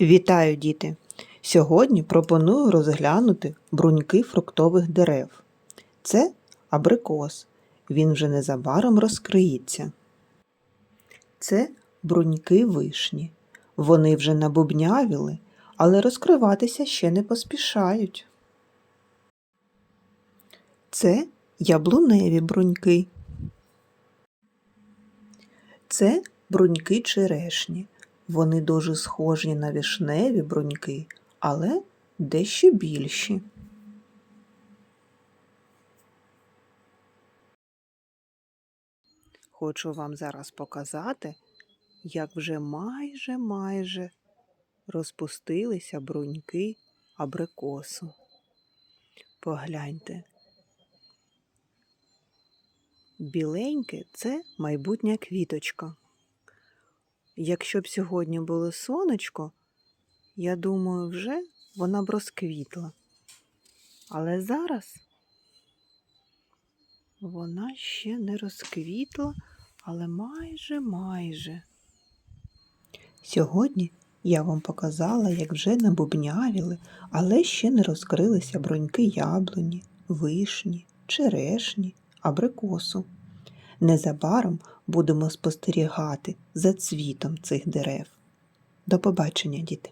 Вітаю, діти! Сьогодні пропоную розглянути бруньки фруктових дерев. Це абрикос. Він вже незабаром розкриється. Це бруньки вишні. Вони вже набубнявіли, але розкриватися ще не поспішають. Це яблуневі бруньки. Це бруньки черешні. Вони дуже схожі на вишневі бруньки, але дещо більші. Хочу вам зараз показати, як вже майже майже розпустилися бруньки абрикосу. Погляньте. Біленьке це майбутня квіточка. Якщо б сьогодні було сонечко, я думаю, вже вона б розквітла. Але зараз вона ще не розквітла, але майже майже. Сьогодні я вам показала, як вже набубнявіли, але ще не розкрилися броньки яблуні, вишні, черешні, абрикосу. Незабаром будемо спостерігати за цвітом цих дерев. До побачення, діти!